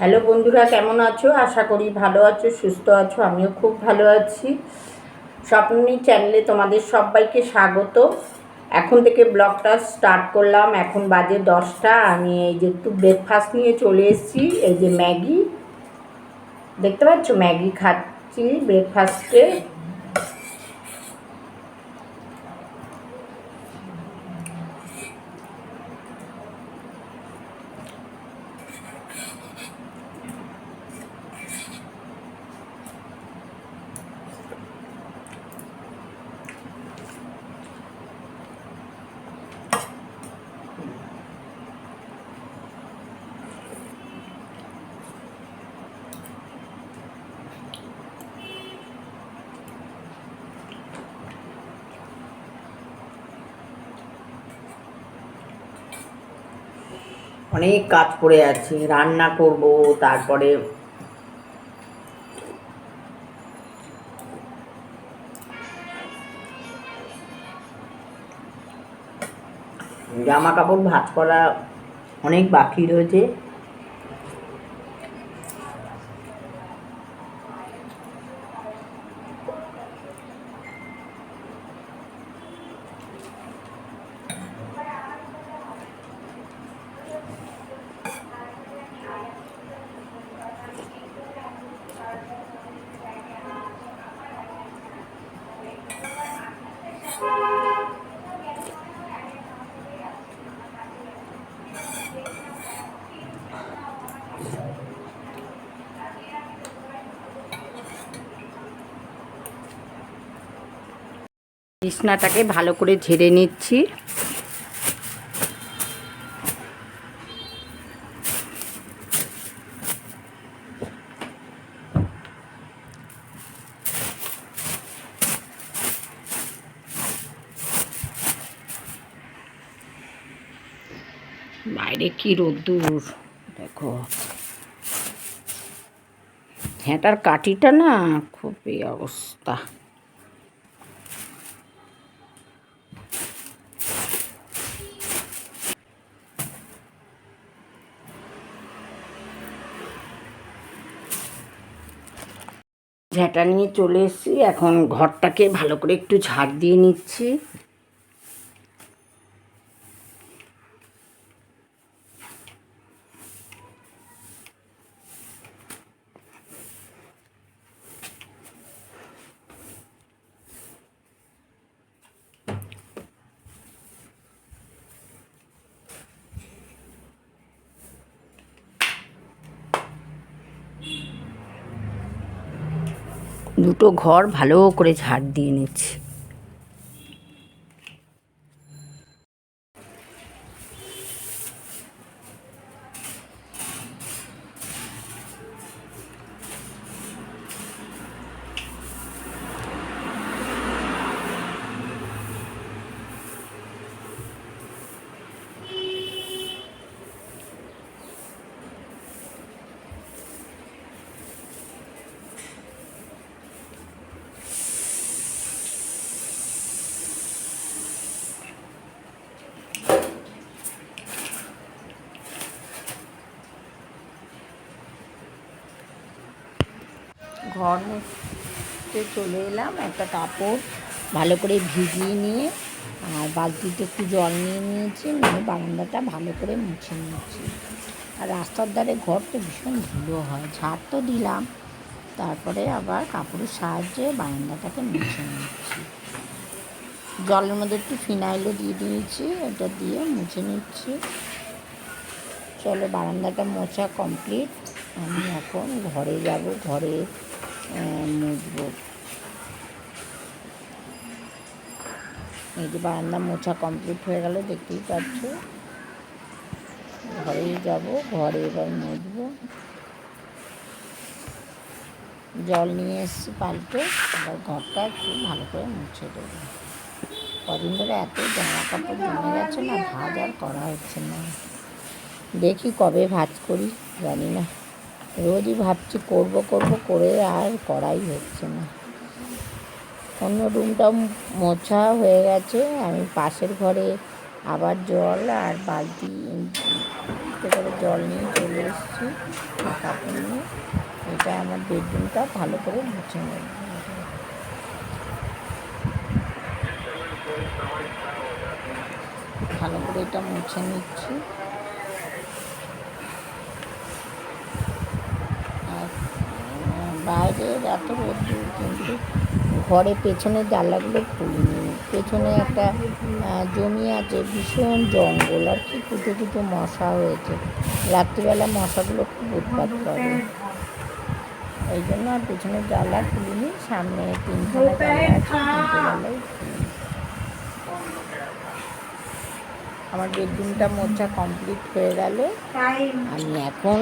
Hello বন্ধুরা, কেমন আছো? আশা করি ভালো আছো, সুস্থ আছো, আমিও খুব ভালো আছি। স্বপ্নী চ্যানেলে তোমাদের সবাইকে স্বাগত। এখন থেকে ব্লগটা স্টার্ট করলাম, এখন বাজে দশটা। আমি এই যে একটু ব্রেকফাস্ট নিয়ে চলে এসেছি, এই যে ম্যাগি। দেখতে পাচ্ছ? ম্যাগি খাচ্ছি ব্রেকফাস্টে অনেক কাজ পড়ে আছে রান্না করব তারপরে জামা কাপড় ভাত করা অনেক বাকি রয়েছে। বিছনাটাকে ভালো করে ঝেড়ে নিচ্ছি। বাইরে কি রোদ্দুর? দেখো। হ্যাঁটার কাঠিটা না খুবই অবস্থা। ঝাঁটা নিয়ে চলে এসেছি। এখন ঘরটাকে ভালো করে একটু ঝাড় দিয়ে নিচ্ছি। দুটো ঘর ভালো করে ঝাড় দিয়ে নিচ্ছি। ঘর চলে এলাম, একটা কাপড় ভালো করে ভিজিয়ে নিয়ে, আর বালতিতে একটু জল নিয়ে নিয়েছি, নিয়ে বারান্দাটা ভালো করে মুছে নিয়েছি। আর রাস্তার ধারে ঘর তো ভীষণ ধুলো হয়, ঝাড় তো দিলাম, তারপরে আবার কাপড়ের সাহায্যে বারান্দাটাকে মুছে নিচ্ছি জলের মধ্যে একটু ফিনাইলও দিয়ে দিয়েছি, এটা দিয়ে মুছে নিচ্ছি। চলো বারান্দাটা মোছা কমপ্লিট, আমি এখন ঘরে যাব, ঘরে মুছবো এই যে বারান্দা মোছা কমপ্লিট হয়ে গেল, দেখতেই পাচ্ছ। ঘরেই যাব, ঘরে এবার মুছবো। জল নিয়ে এসছি পাল্টে, এবার ঘরটা একটু ভালো করে মুছে দেবো। কদিন ধরে এত জামা কাপড় জমে গেছে না, ভাজ আর করা হচ্ছে না। দেখি কবে ভাজ করি, জানি না। রোজই ভাবছি করব করব করে আর করাই হচ্ছে না। অন্য রুমটাও মোছা হয়ে গেছে, আমি পাশের ঘরে আবার জল আর বালতি করে জল নিয়ে চলে এসেছি। নিয়ে এটা আমার বেডরুমটা ভালো করে মুছে নেব। ভালো করে এটা মুছে নিচ্ছি আর আহ, এত রোদ্দুর কিন্তু ঘরে পেছনের জানলাগুলো খুলিনি। পেছনে একটা জমি আছে ভীষণ জঙ্গল। আর কি কুটো কুটো মশা হয়েছে। রাত্রিবেলা মশাগুলো খুব উৎপাত করে। এই জন্য আর পেছনের জানলা খুলিনি সামনে তিনখানা জানলা আছে আমার বেডরুমটা মোছা কমপ্লিট হয়ে গেলে আমি এখন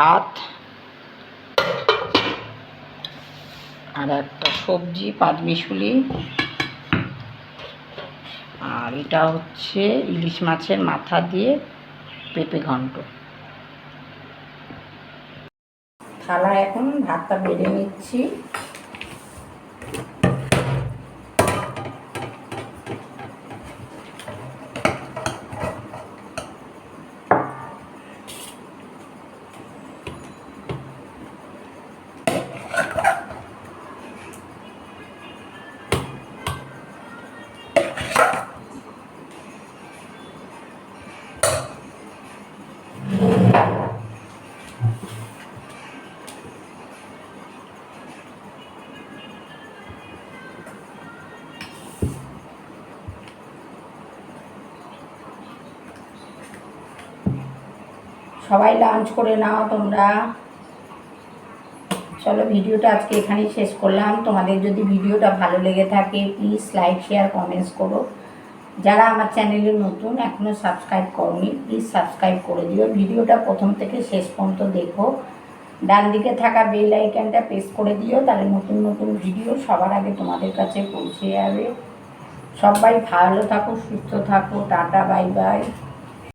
ভাত, আর একটা সবজি পাঁচমিশুলি আর এটা হচ্ছে ইলিশ মাছের মাথা দিয়ে পেঁপে ঘন্ট। থালা এখন, ভাতটা বেড়ে নিচ্ছি। সবাই লাঞ্চ করে নাও তোমরা। চলো ভিডিওটা আজকে এখানেই শেষ করলাম। তোমাদের যদি ভিডিওটা ভালো লেগে থাকে প্লিজ লাইক শেয়ার কমেন্টস করো। যারা আমার চ্যানেলে নতুন এখনও সাবস্ক্রাইব করনি প্লিজ সাবস্ক্রাইব করে দিও। ভিডিওটা প্রথম থেকে শেষ পর্যন্ত দেখো। ডান দিকে থাকা বেল আইকনটা প্রেস করে দিও, তাহলে নতুন নতুন ভিডিও সবার আগে তোমাদের কাছে পৌঁছে যাবে। সবাই ভালো থাকো, সুস্থ থাকো, টাটা বাই বাই